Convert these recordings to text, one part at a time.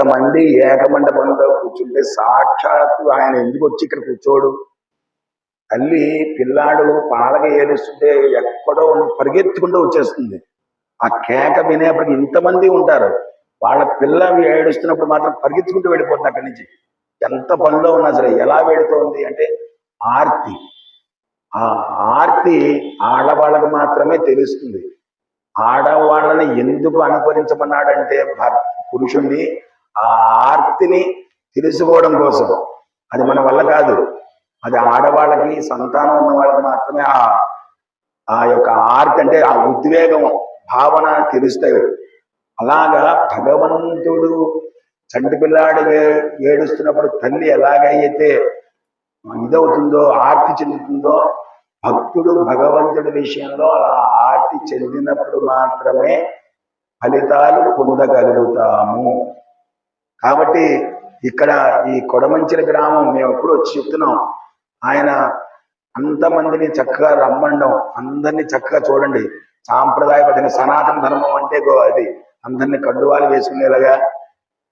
ఇంతమంది ఏకమండపంలో కూర్చుంటే సాక్షాత్తు ఆయన ఎందుకు వచ్చి ఇక్కడ కూర్చోడు? తల్లి పిల్లాడు పాలక ఏడుస్తుంటే ఎక్కడో పరిగెత్తుకుంటూ వచ్చేస్తుంది. ఆ కేక వినేప్పటికి ఇంతమంది ఉంటారు. వాళ్ళ పిల్ల ఏడుస్తున్నప్పుడు మాత్రం పరిగెత్తుకుంటూ వెళ్ళిపోతుంది అక్కడి నుంచి. ఎంత పనిలో ఉన్నా సరే ఎలా వెళుతోంది అంటే ఆర్తి. ఆ ఆర్తి ఆడవాళ్ళకు మాత్రమే తెలుస్తుంది. ఆడవాళ్ళని ఎందుకు అనుకరించమన్నాడంటే భర్- పురుషుణ్ణి ఆ ఆర్తిని తెలుసుకోవడం కోసం అది మన వల్ల కాదు. అది ఆడవాళ్ళకి సంతానం ఉన్న వాళ్ళకి మాత్రమే ఆ ఆ యొక్క ఆర్తి అంటే ఆ ఉద్వేగం భావన తెలుస్తాయి. అలాగా భగవంతుడు చంటి పిల్లాడు ఏడుస్తున్నప్పుడు తల్లి ఎలాగైతే ఇదవుతుందో ఆర్తి చెందుతుందో భక్తుడు భగవంతుడి విషయంలో అలా ఆర్తి చెందినప్పుడు మాత్రమే ఫలితాలు పొందగలుగుతాము. కాబట్టి ఇక్కడ ఈ కొడమంచిల గ్రామం మేము ఎప్పుడు వచ్చి చెప్తున్నాం. ఆయన అంతమందిని చక్కగా రమ్మండం అందరినీ చక్కగా చూడండి. సాంప్రదాయబద్ధంగా సనాతన ధర్మం అంటే గో అది. అందరినీ కండువాలు వేసుకునేలాగా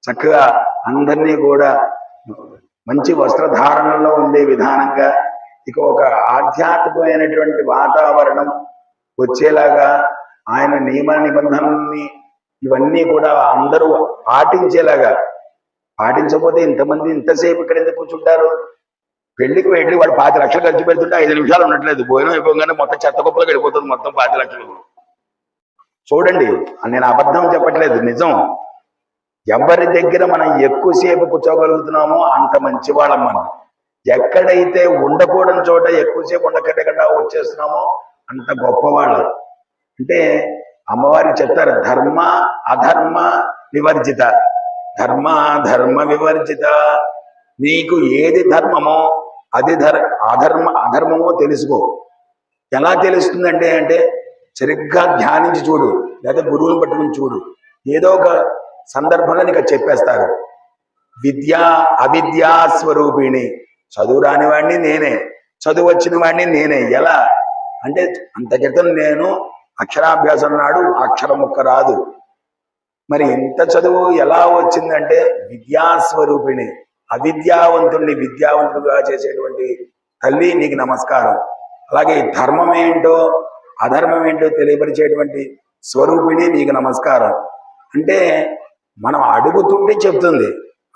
చక్కగా అందరినీ కూడా మంచి వస్త్రధారణలో ఉండే విధానంగా ఇక ఒక ఆధ్యాత్మికమైనటువంటి వాతావరణం వచ్చేలాగా ఆయన నియమ నిబంధనల్ని ఇవన్నీ కూడా అందరూ పాటించేలాగా పాటించకపోతే ఇంతమంది ఇంతసేపు ఇక్కడ ఎందుకు కూర్చుంటారు? పెళ్ళికి వెళ్ళి వాడు పాతి లక్షలు ఖర్చు పెడుతుంటే ఐదు నిమిషాలు ఉండట్లేదు. భోజనం అయిపోగానే మొత్తం చెత్త గొప్పలు గడిపోతుంది మొత్తం పాతి లక్షలు. చూడండి నేను అబద్ధం చెప్పట్లేదు నిజం. ఎవరి దగ్గర మనం ఎక్కువసేపు కూర్చోగలుగుతున్నామో అంత మంచి వాళ్ళం మనం. ఎక్కడైతే ఉండకూడని చోట ఎక్కువసేపు ఉండకట్టకుండా వచ్చేస్తున్నామో అంత గొప్పవాళ్ళు అంటే అమ్మవారికి చెప్తారు ధర్మ అధర్మ వివర్జిత. ధర్మ ధర్మ వివర్జిత. నీకు ఏది ధర్మమో అది ధర్ అధర్మ అధర్మమో తెలుసుకో. ఎలా తెలుస్తుందంటే అంటే సరిగ్గా ధ్యానించి చూడు లేదా గురువుని పట్టుకుని చూడు. ఏదో ఒక సందర్భంలో నీకు చెప్పేస్తారు. విద్య అవిద్యా స్వరూపిణి. చదువు రాని వాడిని నేనే. చదువు వచ్చిన వాడిని నేనే. ఎలా? అంటే అంత క్రితం నేను అక్షరాభ్యాసం నాడు అక్షరం ఒక్క రాదు. మరి ఇంత చదువు ఎలా వచ్చిందంటే విద్యాస్వరూపిణి అవిద్యావంతుణ్ణి విద్యావంతుడుగా చేసేటువంటి తల్లి నీకు నమస్కారం. అలాగే ధర్మం ఏంటో అధర్మం ఏంటో తెలియపరిచేటువంటి స్వరూపిణి నీకు నమస్కారం. అంటే మనం అడుగుతుంటే చెప్తుంది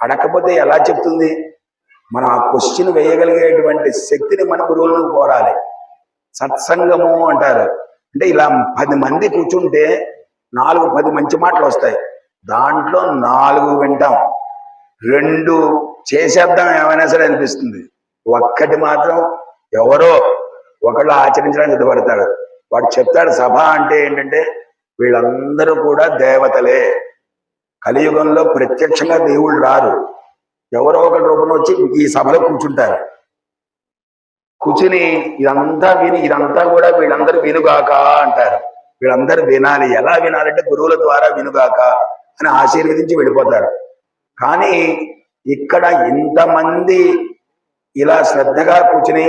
అడగకపోతే ఎలా చెప్తుంది? మనం ఆ క్వశ్చన్ వేయగలిగేటువంటి శక్తిని మన గురువులను కోరాలి. సత్సంగము అంటారు. అంటే ఇలా పది మంది కూర్చుంటే నాలుగు పది మంచి మాటలు వస్తాయి. దాంట్లో నాలుగు వింటాం. రెండు చేసేద్దాం ఏమైనా సరే అనిపిస్తుంది. ఒక్కటి మాత్రం ఎవరో ఒకళ్ళు ఆచరించడానికి సిద్ధపడతాడు వాడు చెప్తాడు సభ అంటే ఏంటంటే వీళ్ళందరూ కూడా దేవతలే. కలియుగంలో ప్రత్యక్షంగా దేవుళ్ళు రారు. ఎవరో ఒకటి రూపంలో వచ్చి ఈ సభలో కూర్చుంటారు. కూర్చుని ఇదంతా విని ఇదంతా కూడా వీళ్ళందరూ వినుగాక అంటారు. వీళ్ళందరూ వినాలి. ఎలా వినాలంటే గురువుల ద్వారా వినుగాక అని ఆశీర్వదించి వెళ్ళిపోతారు. కానీ ఇక్కడ ఇంతమంది ఇలా శ్రద్ధగా కూర్చుని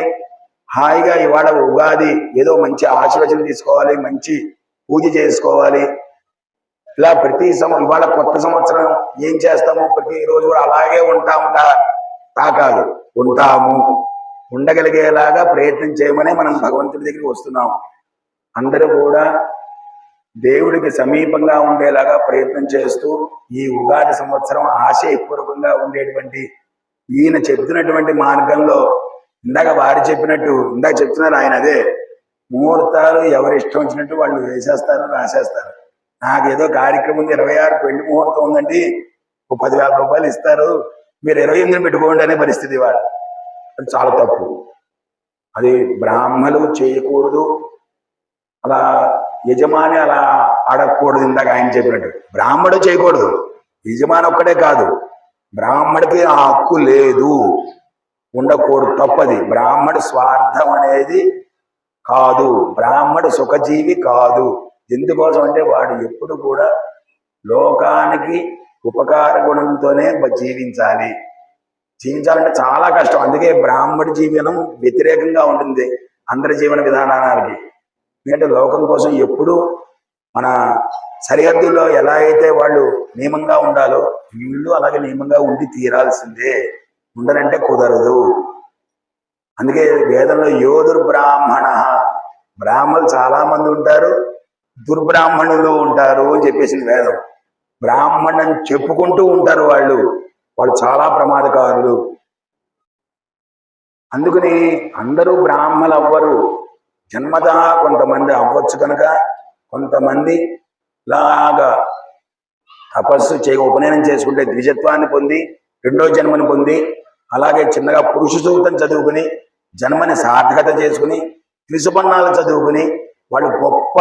హాయిగా ఇవాళ ఉగాది ఏదో మంచి ఆశీర్వచనం తీసుకోవాలి మంచి పూజ చేసుకోవాలి. ఇలా ప్రతి సం ఇవాళ కొత్త సంవత్సరం ఏం చేస్తాము ప్రతి రోజు కూడా అలాగే ఉంటామట తా కాదు ఉంటాము. ఉండగలిగేలాగా ప్రయత్నం చేయమనే మనం భగవంతుడి దగ్గరికి వస్తున్నాం. అందరూ కూడా దేవుడికి సమీపంగా ఉండేలాగా ప్రయత్నం చేస్తూ ఈ ఉగాది సంవత్సరం ఆశయపూర్వకంగా ఉండేటువంటి ఈయన చెప్తున్నటువంటి మార్గంలో ఇందాక వారు చెప్పినట్టు ఇందాక చెప్తున్నారు ఆయన అదే ముహూర్తాలు ఎవరి ఇష్టం వచ్చినట్టు వాళ్ళు వేసేస్తారు రాసేస్తారు. నాకు ఏదో కార్యక్రమం ఉంది ఇరవై ఆరు పెళ్ళి ముహూర్తం ఉందండి ఒక పదివేల రూపాయలు ఇస్తారు మీరు ఇరవై ఎనిమిది పెట్టుకోండి అనే పరిస్థితి వాడు. అది చాలా తప్పు. అది బ్రాహ్మలు చేయకూడదు. అలా యజమాని అలా అడగకూడదు ఇందాక ఆయన చెప్పినట్టు. బ్రాహ్మడు చేయకూడదు. యజమాని ఒక్కడే కాదు. బ్రాహ్మడికి ఆ హక్కు లేదు. ఉండకూడదు తప్పది. బ్రాహ్మడు స్వార్థం అనేది కాదు. బ్రాహ్మడు సుఖజీవి కాదు. ఎందుకోసం అంటే వాడు ఎప్పుడు కూడా లోకానికి ఉపకార గుణంతోనే జీవించాలి. జీవించాలంటే చాలా కష్టం. అందుకే బ్రాహ్మడి జీవనం వ్యతిరేకంగా ఉంటుంది. అందరి జీవన విధానానికి. ఎందుకంటే లోకం కోసం ఎప్పుడు మన సరిహద్దుల్లో ఎలా అయితే వాళ్ళు నియమంగా ఉండాలో వీళ్ళు అలాగే నియమంగా ఉండి తీరాల్సిందే. ఉండనంటే కుదరదు. అందుకే వేదంలో యోధుర్ బ్రాహ్మణ బ్రాహ్మణులు చాలా మంది ఉంటారు దుర్బ్రాహ్మణులు ఉంటారు అని చెప్పేసింది వేదం. బ్రాహ్మణం చెప్పుకుంటూ ఉంటారు వాళ్ళు. వాళ్ళు చాలా ప్రమాదకారులు. అందుకని అందరూ బ్రాహ్మలు అవ్వరు జన్మత కొంతమంది అవ్వచ్చు కనుక కొంతమంది లాగా తపస్సు చేయ ఉపనయనం చేసుకుంటే ద్విజత్వాన్ని పొంది రెండో జన్మని పొంది అలాగే చిన్నగా పురుష సూక్తం చదువుకుని జన్మని సార్థకత చేసుకుని త్రిసుపన్నాలు చదువుకుని వాళ్ళు గొప్ప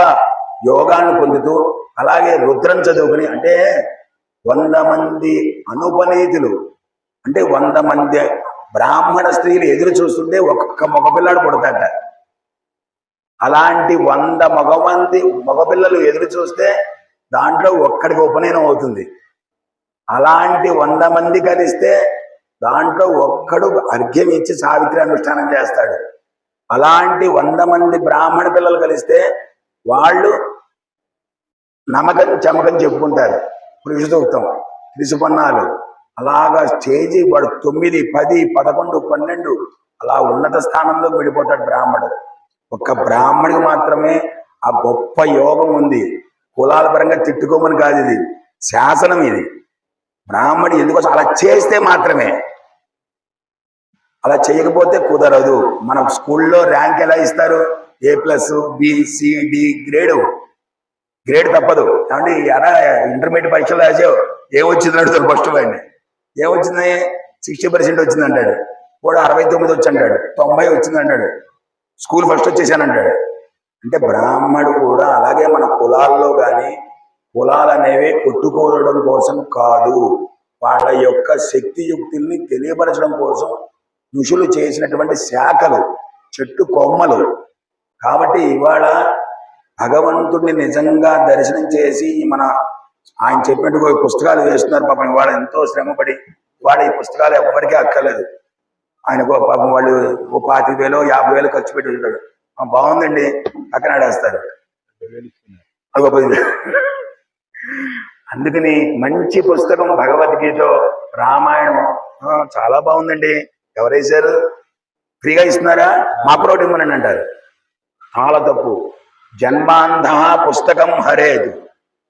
యోగాన్ని పొందుతూ అలాగే రుద్రం చదువుకుని అంటే వంద మంది అనుపనీతులు అంటే వంద మంది బ్రాహ్మణ స్త్రీలు ఎదురు చూస్తుంటే ఒక్కొక్క మగపిల్లాడు పుడతాట అలాంటి వంద మగమంది మగపిల్లలు ఎదురు చూస్తే దాంట్లో ఒక్కడికి ఉపనయనం అవుతుంది. అలాంటి వంద మంది కలిస్తే దాంట్లో ఒక్కడు అర్ఘ్యం ఇచ్చి సావిత్రి అనుష్ఠానం చేస్తాడు. అలాంటి వంద మంది బ్రాహ్మణ పిల్లలు కలిస్తే వాళ్ళు నమ్మకం చమకం చెప్పుకుంటారు. పురుష సూక్తం త్రిసుపన్నాలు అలాగా స్టేజి వాడు తొమ్మిది పది పదకొండు పన్నెండు అలా ఉన్నత స్థానంలోకి వెళ్ళిపోతాడు బ్రాహ్మడు. ఒక్క బ్రాహ్మణికి మాత్రమే ఆ గొప్ప యోగం ఉంది. కులాల పరంగా తిట్టుకోమని కాదు ఇది. శాసనం ఇది. బ్రాహ్మణి ఎందుకోసం అలా చేస్తే మాత్రమే. అలా చేయకపోతే కుదరదు. మన స్కూల్లో ర్యాంక్ ఎలా ఇస్తారు? A plus D grade grade తప్పదు. కాబట్టి ఎలా ఇంటర్మీడియట్ పరీక్షలు రాసావు ఏమొచ్చింది అడుగుతారు ఫస్ట్ వాడిని. ఏమొచ్చింది సిక్స్టీ పర్సెంట్ వచ్చింది అంటాడు కూడా అరవై తొమ్మిది వచ్చి అంటాడు. తొంభై వచ్చింది అంటాడు. స్కూల్ ఫస్ట్ వచ్చేసానంటాడు అంటే బ్రాహ్మడు కూడా అలాగే మన కులాల్లో కానీ కులాలు అనేవి కొట్టుకోవడం కోసం కాదు. వాళ్ళ యొక్క శక్తి యుక్తుల్ని తెలియపరచడం కోసం ఋషులు చేసినటువంటి శాఖలు చెట్టు కొమ్మలు. కాబట్టి ఇవాళ భగవంతుడిని నిజంగా దర్శనం చేసి మన ఆయన చెప్పినట్టుగా ఈ పుస్తకాలు వేస్తున్నారు. పాపం ఇవాళ ఎంతో శ్రమపడి ఇవాళ ఈ పుస్తకాలు ఎవరికీ అక్కర్లేదు. ఆయన పాపం వాళ్ళు ఓ పాతిక వేలు యాభై వేలు ఖర్చు పెట్టి ఉంటాడు. బాగుందండి. పక్కన ఆడేస్తారు. అందుకని మంచి పుస్తకం భగవద్గీత రామాయణం చాలా బాగుందండి. ఎవరేశారు ఫ్రీగా ఇస్తున్నారా? మా ప్రోటి ఇవ్వనండి అంటారు. చాలా తప్పు. జన్మాంధ పుస్తకం హరేదు.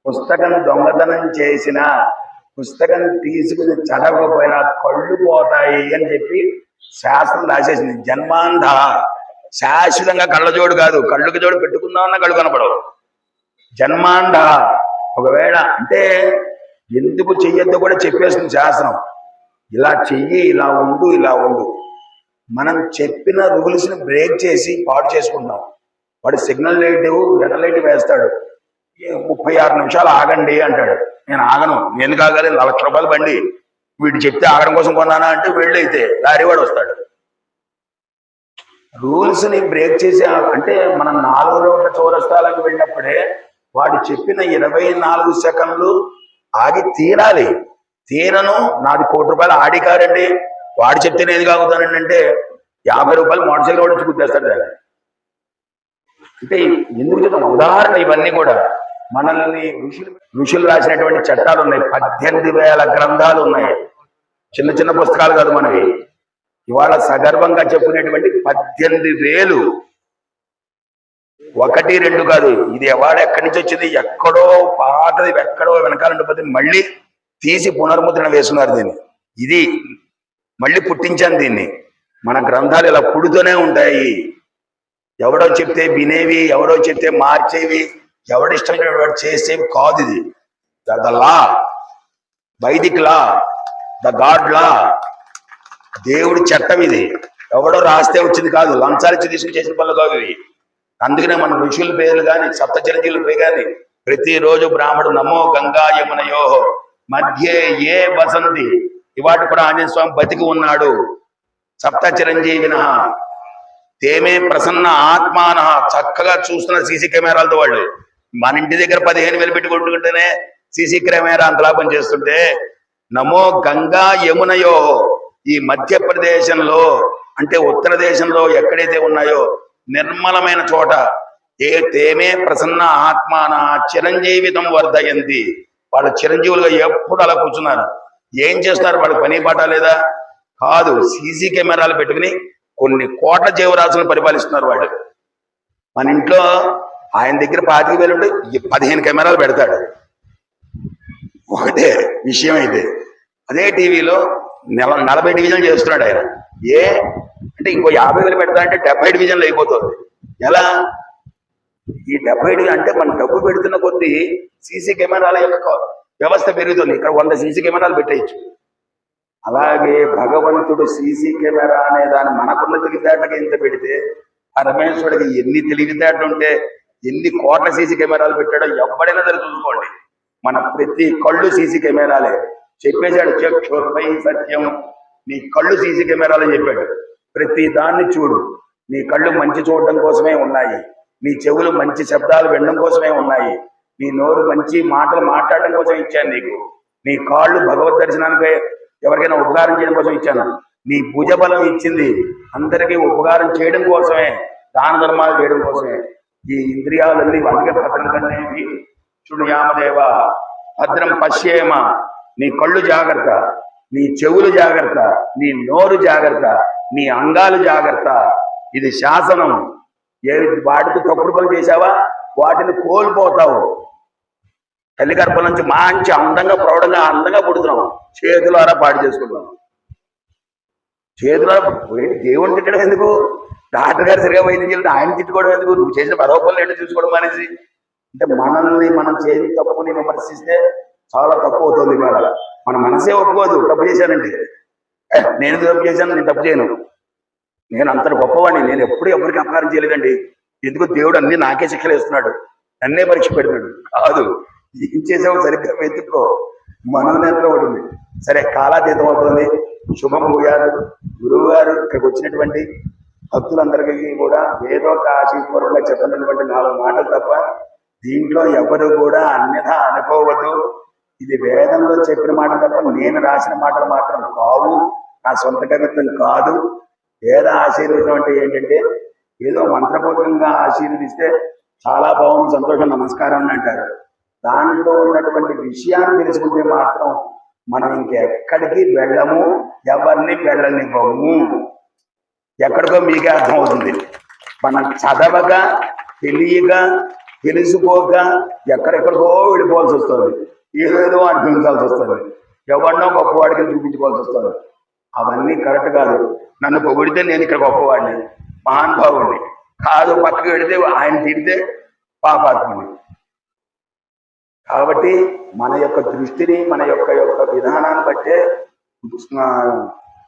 పుస్తకం దొంగతనం చేసిన పుస్తకం తీసుకుని చదవకపోయినా కళ్ళు పోతాయి అని చెప్పి శాస్త్రం రాసేసింది. జన్మాంధ. శాశ్వతంగా కళ్ళజోడు కాదు. కళ్ళుకి జోడు పెట్టుకుందామన్నా కళ్ళు కనపడవు. జన్మాంధ. ఒకవేళ అంటే ఎందుకు చెయ్యొద్దో కూడా చెప్పేస్తుంది శాస్త్రం. ఇలా చెయ్యి ఇలా ఉండు ఇలా ఉండు. మనం చెప్పిన రూల్స్ని బ్రేక్ చేసి పాడు చేసుకుంటాం. వాడు సిగ్నల్ లైట్ రెడ్ లైట్ వేస్తాడు. ముప్పై ఆరు నిమిషాలు ఆగండి అంటాడు. నేను ఆగను. నేను కాగాలి లక్ష రూపాయలు బండి. వీడు చెప్తే ఆగడం కోసం కొన్నానా అంటే వెళ్ళైతే లారీవాడు వస్తాడు. రూల్స్ని బ్రేక్ చేసి అంటే మనం నాలుగు రోడ్ల చౌరస్తాలకు వెళ్ళినప్పుడే వాడు చెప్పిన ఇరవై నాలుగు సెకండ్లు ఆగి తీరాలి. తీరను నాది కోటి రూపాయలు ఆడి కారండి. వాడు చెప్తే నేను కాగుతానండి అంటే యాభై రూపాయలు మోటార్ సైకిల్ కూడా చూపిస్తాడు దాన్ని. అంటే ఎందుకు చెప్తాం ఉదాహరణ ఇవన్నీ కూడా. మనల్ని ఋషులు ఋషులు రాసినటువంటి చట్టాలు ఉన్నాయి. పద్దెనిమిది వేల గ్రంథాలు ఉన్నాయి. చిన్న చిన్న పుస్తకాలు కాదు మనవి. ఇవాళ సగర్వంగా చెప్పుకునేటువంటి పద్దెనిమిది వేలు. ఒకటి రెండు కాదు. ఇది ఎవాడ ఎక్కడి నుంచి వచ్చింది? ఎక్కడో పాతది ఎక్కడో వెనకాల మళ్ళీ తీసి పునర్ముద్రణ వేస్తున్నారు దీన్ని. ఇది మళ్ళీ పుట్టించాను దీన్ని. మన గ్రంథాలు ఇలా పుడుతూనే ఉంటాయి. ఎవడో చెప్తే వినేవి ఎవడో చెప్తే మార్చేవి ఎవడిష్టం చేసేవి కాదు ఇది. The law. Vedic law. The god law. దేవుడి చట్టం ఇది. ఎవడో రాస్తే వచ్చింది కాదు. లంచాలు ఇచ్చి తీసుకుని చేసిన పనులు కావు ఇవి. అందుకనే మన ఋషుల పేర్లు కానీ సప్త పేరు కానీ ప్రతిరోజు బ్రాహ్మడు నమో గంగా యమునయో. మధ్య ఏ వసంతి? ఇవాటి కూడా ఆంజనేయ స్వామి బతికి ఉన్నాడు. సప్త చిరంజీవిన. తేమే ప్రసన్న ఆత్మాన. చక్కగా చూస్తున్న సీసీ కెమెరాలతో వాళ్ళు. మన ఇంటి దగ్గర పదిహేను వేలు పెట్టుకుంటుంటేనే సీసీ కెమెరా అంతలా చేస్తుంటే నమో గంగా యమునయో. ఈ మధ్యప్రదేశంలో అంటే ఉత్తర దేశంలో ఎక్కడైతే ఉన్నాయో నిర్మలమైన చోట ఏ తేమే ప్రసన్న ఆత్మాన చిరంజీవితం వర్ధయంతి. వాళ్ళు చిరంజీవులుగా ఎప్పుడు అలా కూర్చున్నారు. ఏం చేస్తున్నారు? వాళ్ళకి పని పాట లేదా? కాదు సీసీ కెమెరాలు పెట్టుకుని కొన్ని కోట్ల జీవరాశులను పరిపాలిస్తున్నారు వాళ్ళు. మన ఇంట్లో ఆయన దగ్గర పాతిక వేలు ఉంటే పదిహేను కెమెరాలు పెడతాడు. ఒకటే విషయం అయితే అదే టీవీలో నెల నలభై డివిజన్లు చేస్తున్నాడు ఆయన. ఏ? అంటే ఇంకో యాభై వేలు పెడతా అంటే డెబ్బై డివిజన్లు అయిపోతుంది. ఎలా? ఈ డెబ్బై డివిజన్ అంటే మనం డబ్బు పెడుతున్న కొద్దీ సీసీ కెమెరాల యొక్క వ్యవస్థ పెరుగుతుంది. ఇక్కడ వంద సీసీ కెమెరాలు పెట్టేయచ్చు. అలాగే భగవంతుడు సీసీ కెమెరా అనే దాన్ని మనకున్న తెలివితేటకి ఎంత పెడితే పరమేశ్వరుడికి ఎన్ని తెలివితేటలు ఉంటే ఎన్ని కోట్ల సీసీ కెమెరాలు పెట్టాడో ఎవడైనా సరే చూసుకోండి. మన ప్రతి కళ్ళు సీసీ కెమెరాలే. చెప్పేశాడు చక్షుర్మై సత్యం. నీ కళ్ళు సీసీ కెమెరాలే చెప్పాడు. ప్రతి దాన్ని చూడు. నీ కళ్ళు మంచి చూడడం కోసమే ఉన్నాయి. నీ చెవులు మంచి శబ్దాలు వినడం కోసమే ఉన్నాయి. నీ నోరు మంచి మాటలు మాట్లాడడం కోసం ఇచ్చాను నీకు. నీ కాళ్ళు భగవద్ దర్శనానికి ఎవరికైనా ఉపకారం చేయడం కోసం ఇచ్చాను. నీ భుజబలం ఇచ్చింది అందరికీ ఉపకారం చేయడం కోసమే దాన ధర్మాలు చేయడం కోసమే. ఈ ఇంద్రియాలన్నీ అందుకే భద్రం కనేవి చూడు యామదేవ భద్రం పశ్యేమ నీ కళ్ళు జాగ్రత్త నీ చెవులు జాగ్రత్త నీ నోరు జాగ్రత్త నీ అంగాలు జాగ్రత్త. ఇది శాసనం. ఏ వాటితో తప్పుడు పని చేశావా? వాటిని కోల్పోతావు. తల్లి గర్భం నుంచి మంచి అందంగా ప్రౌఢంగా అందంగా పుడుతున్నాం చేతులారా పాడు చేసుకుంటున్నాం చేతులారా దేవుడిని తిట్టడం ఎందుకు? డాక్టర్ గారు సరిగా వైద్యం చేయాలి ఆయన తిట్టుకోవడం ఎందుకు? నువ్వు చేసిన పదవ పనులు ఏంటో చూసుకోవడం మానేసి. అంటే మనల్ని మనం చేయని తప్పుని విమర్శిస్తే చాలా తప్పు అవుతుంది ఇవాళ మన మనసే ఒప్పుకోదు తప్పు చేశానండి నేను తప్పు చేశాను? నేను తప్పు చేయను. నేను అంత గొప్పవాడిని. నేను ఎప్పుడు ఎవరికి అపకారం చేయలేదండి. ఎందుకు? దేవుడు అన్ని నాకే శిక్షలు వేస్తున్నాడు. నన్నే పరీక్ష పెడుతున్నాడు. కాదు. ఏం చేసావు? సరిగ్గా వెతుక్కో. మనోనేత్రం ఒకటి ఉంది. సరే కాలాతీతం అవుతుంది. శుభం పోయారు గురువు గారు ఇక్కడికి వచ్చినటువంటి భక్తులందరికీ కూడా ఏదో ఒక ఆశీర్వరంగా చెప్పినటువంటి నాలుగు మాటలు తప్ప దీంట్లో ఎవరు కూడా అన్యథ అనుకోవద్దు. ఇది వేదంలో చెప్పిన మాట తప్ప నేను రాసిన మాటలు మాత్రం కావు. నా సొంత కవిత్వం కాదు. వేద ఆశీర్వచనం అంటే ఏంటంటే ఏదో మంత్రపూర్వకంగా ఆశీర్వదిస్తే చాలా బాగుంది సంతోషం నమస్కారం అని అంటారు. దాంట్లో ఉన్నటువంటి విషయాన్ని తెలుసుకుంటే మాత్రం మనం ఇంకెక్కడికి వెళ్ళము ఎవరిని వెళ్ళనివ్వము. ఎక్కడికో మీకే అర్థమవుతుంది. మనం చదవగా తెలియగా తెలిసిపోక ఎక్కడెక్కడికో వెళ్ళిపోవాల్సి వస్తుంది. ఏదేదో అనిపించాల్సి వస్తుంది. ఎవరినో గొప్పవాడికి చూపించుకోవాల్సి వస్తుంది. అవన్నీ కరెక్ట్ కాదు. నన్ను పొగిడితే నేను ఇక్కడ గొప్పవాడిని మహానుభావుడిని కాదు పక్కకి పెడితే ఆయన తిడితే పాపాత్ముని. కాబట్టి మన యొక్క దృష్టిని మన యొక్క యొక్క విధానాన్ని బట్టే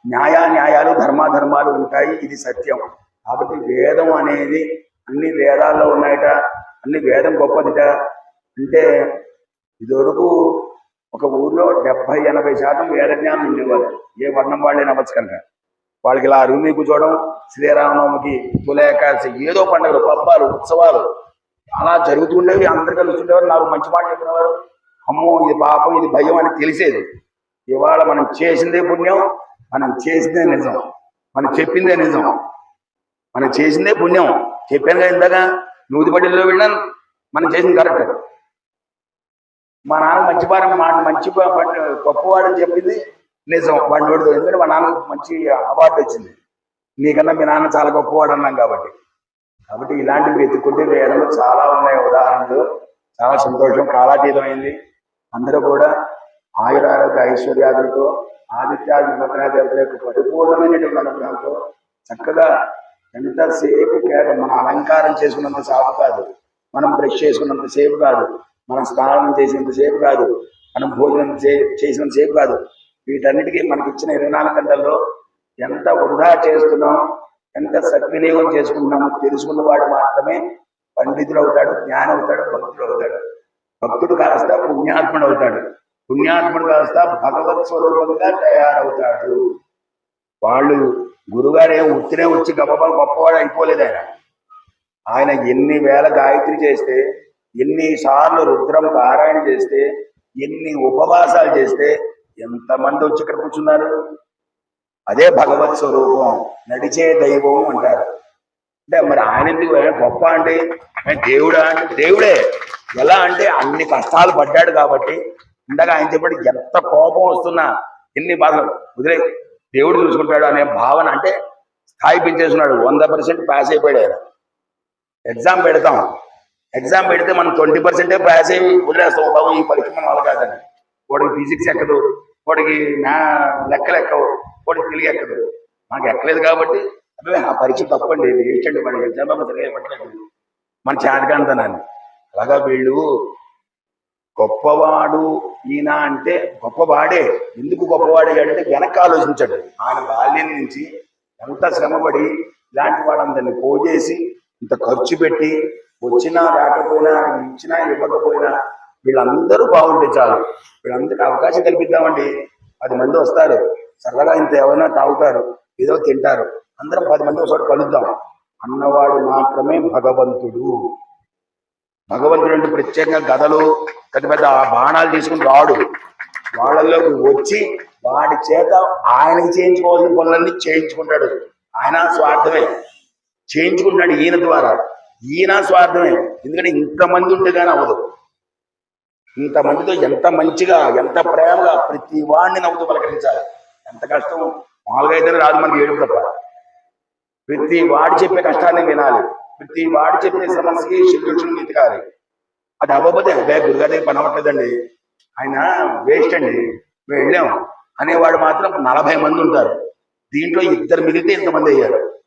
న్యాయ న్యాయాలు ధర్మాధర్మాలు ఉంటాయి. ఇది సత్యం. కాబట్టి వేదం అనేది అన్ని వేదాల్లో ఉన్నాయట. అన్ని వేదం గొప్పదిట. అంటే ఇదివరకు ఒక ఊర్లో డెబ్బై ఎనభై శాతం వేద జ్ఞానం ఉండేవారు ఏ వర్ణం వాళ్ళే నవ్వచ్చు కనుక వాళ్ళకి ఇలా అరుగు కూర్చోవడం శ్రీరామనవమికి తులేకాశి ఏదో పండుగలు పబ్బాలు ఉత్సవాలు అలా జరుగుతుండేవి అందరికీ కలిసి ఉండేవారు నాకు మంచి మాట చెప్పినవారు. అమ్మో ఇది పాపం ఇది భయం అని తెలిసేది. ఇవాళ మనం చేసిందే పుణ్యం మనం చేసిందే నిజం. మనం చెప్పిందే నిజం. మనం చేసిందే పుణ్యం. చెప్పాను కదా ఇందాక నూతిపల్లిలో వెళ్ళినా మనం చేసింది కరెక్ట్ మా నాన్న మంచి భారం మా మంచి గొప్పవాడు అని చెప్పింది నిజం. వాడిని నోడు ఎందుకంటే మా నాన్నకు మంచి అవార్డు వచ్చింది. నీకన్నా మీ నాన్న చాలా గొప్పవాడు అన్నాం కాబట్టి. కాబట్టి ఇలాంటివి వెతుక్కుంటే వేదంలో చాలా ఉన్నాయి. ఉదాహరణలు చాలా సంతోషం కాలాతీతమైంది. అందరూ కూడా ఆయురారోగ్య ఐశ్వర్యాదులతో ఆదిత్యాది నవగ్రహదేవతల యొక్క పరిపూర్ణమైనటువంటి అనుగ్రహంతో చక్కగా ఎంతసేపు కేవలం మన అలంకారం చేసుకున్నంత సేపు కాదు మనం బ్రష్ చేసుకున్నంత సేపు కాదు మనం స్నానం చేసినంత సేపు కాదు మనం భోజనం చే- చేసినంత సేపు కాదు. వీటన్నిటికీ మనకి ఇచ్చిన ఇరవై నాలుగు గంటల్లో ఎంత వృధా చేస్తున్నాం ఎంత సద్వినియోగం చేసుకుంటున్నామో తెలుసుకున్న వాడు మాత్రమే పండితుడు అవుతాడు జ్ఞానం అవుతాడు భక్తుడు అవుతాడు భక్తుడు కాస్త పుణ్యాత్ముడు అవుతాడు. పుణ్యాత్ముడు కాస్త భగవత్ స్వరూపంగా తయారవుతాడు. వాళ్ళు గురుగారు ఏం ఉత్తినే వచ్చి గొప్ప గొప్పవాడు అయిపోలేదు ఆయన. ఆయన ఎన్ని వేల గాయత్రి చేస్తే ఎన్నిసార్లు రుద్రం పారాయణ చేస్తే ఎన్ని ఉపవాసాలు చేస్తే ఎంతమంది వచ్చి ఇక్కడ కూర్చున్నారు? అదే భగవత్ స్వరూపం నడిచే దైవం అంటారు. అంటే మరి ఆయన గొప్ప అంటే ఆయన దేవుడా అంటే దేవుడే. ఎలా అంటే అన్ని కష్టాలు పడ్డాడు కాబట్టి ఇందాక ఆయన చెప్పాడు ఎంత కోపం వస్తున్నా ఎన్ని బాధలు. వదిలే దేవుడు చూసుకుంటాడు అనే భావన అంటే స్థాయి పెంచేస్తున్నాడు. వంద పర్సెంట్ పాస్ అయిపోయాడు ఎగ్జామ్ పెడతాం. ఎగ్జామ్ పెడితే మనం ట్వంటీ పర్సెంటే పాస్ అయ్యి వదిలేస్తాం. బాబు ఈ పరీక్ష మనం వాళ్ళు కాదని వాడికి ఫిజిక్స్ ఎక్కదు. వాడికి నా లెక్కలు ఎక్కవు. వాడికి తెలియ ఎక్కదు. మనకు ఎక్కలేదు కాబట్టి అదే ఆ పరీక్ష తప్పండి. ఏంటండి మన ఎగ్జామ్ పేపర్ సరిగా ఇవ్వట్లేదు మన చేతకాంతనాన్ని అలాగా వీళ్ళు గొప్పవాడు ఈయన అంటే గొప్పవాడే. ఎందుకు గొప్పవాడయ్యాడంటే వెనక్కి వెనక ఆలోచించాడు ఆయన బాల్యం నుంచి ఎంత శ్రమపడి ఇలాంటి వాళ్ళందరినీ పోజేసి ఇంత ఖర్చు పెట్టి వచ్చినా రాకపోయినా ఇచ్చినా ఇవ్వకపోయినా వీళ్ళందరూ బాగుంటే చాలు. వీళ్ళందరికీ అవకాశం కల్పిద్దామండి. పది మంది వస్తారు. సరదాగా ఇంత ఏమైనా తాగుతారు ఏదో తింటారు. అందరం పది మంది ఒకసారి కలుద్దాం. అన్నవాడు మాత్రమే భగవంతుడు. భగవంతుడు ప్రత్యేకంగా గదలు పెద్ద పెద్ద బాణాలు తీసుకుని రాడు. వాళ్ళలోకి వచ్చి వాడి చేత ఆయనకి చేయించుకోవాల్సిన పనులన్నీ చేయించుకుంటాడు. ఆయన స్వార్థమే. చేయించుకుంటున్నాడు ఈయన ద్వారా. ఈయన స్వార్థమే. ఎందుకంటే ఇంతమంది ఉంటే కానీ అవ్వదు. ఇంతమందితో ఎంత మంచిగా ఎంత ప్రేమగా ప్రతి వాడిని నవ్వుతూ పలకరించాలి. ఎంత కష్టం? మామూలుగా అయితేనే రాదు మనకి ఏడుపు తప్ప. ప్రతి వాడి చెప్పే కష్టాన్ని వినాలి. ప్రతి చెప్పిన చెప్పే సమస్యకి గీత వెతకాలి అది అవ్వకపోతే బే గురుగారి దగ్గర పని అవ్వట్లేదండి ఆయన వేస్ట్ అండి. మేము వెళ్ళాం. అనేవాడు మాత్రం నలభై మంది ఉంటారు. దీంట్లో ఇద్దరు మిగిలితే ఇంతమంది అయ్యారు?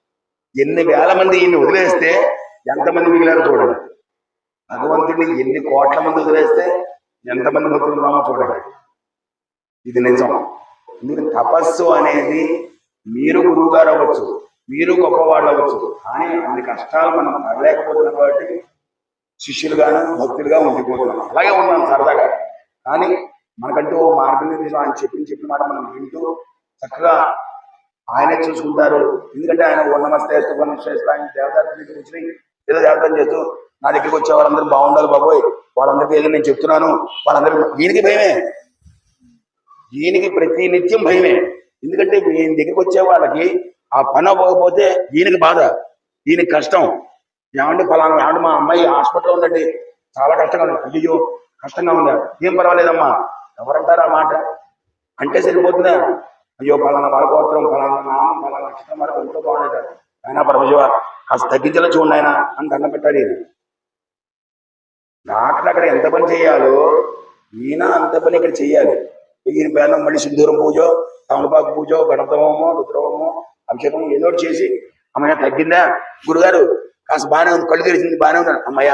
ఎన్ని వేల మంది ఈయన్ని వదిలేస్తే ఎంతమంది మిగిలారో చూడండి. భగవంతుడిని ఎన్ని కోట్ల మంది వదిలేస్తే ఎంతమంది భక్తులు ఉన్నామో చూడండి. ఇది నిజం. మీరు తపస్సు అనేది మీరు గురువు గారు అవ్వచ్చు. మీరు గొప్పవాళ్ళు అవ్వచ్చు. కానీ అన్ని కష్టాలు మనం పడలేకపోతున్నాం కాబట్టి శిష్యులుగాను భక్తులుగా ఉండిపోతున్నాం. అలాగే ఉన్నాం సరదాగా. కానీ మనకంటూ మార్గనిర్దేశం ఆయన చెప్పిన చెప్పిన మాట మనం వింటూ చక్కగా ఆయనే చూసుకుంటారు. ఎందుకంటే ఆయన ఓ నమస్తే సువర్ణ ఆయన దేవతలు కూర్చుని ఏదో దేవతలు చేస్తూ నా దగ్గరికి వచ్చే వాళ్ళందరూ బాగుండాలి బాబోయ్. వాళ్ళందరికీ ఏదో నేను చెప్తున్నాను. వాళ్ళందరికీ ఈయనకి భయమే. ఈయనకి ప్రతి నిత్యం భయమే. ఎందుకంటే ఈయన దగ్గరికి వచ్చే వాళ్ళకి ఆ పని అవ్వకపోతే ఈయనకి బాధ ఈయనకి కష్టం. ఏమండి ఫలానా ఏమంటే మా అమ్మాయి హాస్పిటల్లో ఉందండి. చాలా కష్టంగా ఉంది. అయ్యో కష్టంగా ఉందా. ఏం పర్వాలేదమ్మా? ఎవరంటారు ఆ మాట? అంటే సరిపోతుందా? అయ్యో ఫలానా వాళ్ళ గోత్రం ఫలానా నామం ఫలానా వరకు ఎంతో బాగుంటారు. అయినా పరమశివ కాస్త తగ్గించేలా చూడండి ఆయన అని దండం పెట్టాడు ఇది డాక్టర్ అక్కడ ఎంత పని చేయాలో ఈయన అంత పని ఇక్కడ చేయాలి. ఈయన పేద మళ్ళీ సింధూరం పూజ తమలపాకు పూజ గణపతమో రుద్రవమో అభిషేకం ఏదో చేసి అమ్మయ్య తగ్గిందా? గురుగారు కాస్త బాగానే ఉంది కళ్ళు తెరిచింది బాగానే ఉన్నాడు అమ్మయ్య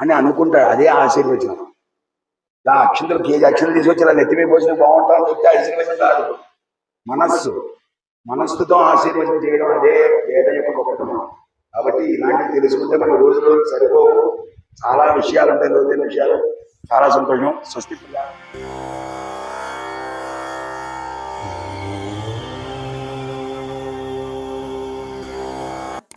అని అనుకుంటాడు అదే ఆశీర్వచనం. ఇలా అక్షంతలు కేజీ అక్షంతలు తీసుకొచ్చి ఇలా నెత్తి మీద పోసిన బాగుంటాం చెప్తే ఆశీర్వచనం కాదు. మనస్సు మనస్సుతో ఆశీర్వచనం చేయడం అదే వేద యొక్క గొప్పతనం. కాబట్టి ఇలాంటివి తెలుసుకుంటే మన రోజు రోజు సరిపోవు. చాలా విషయాలు ఉంటాయి లోతైన విషయాలు. చాలా సంతోషం. స్వస్తి పిల్ల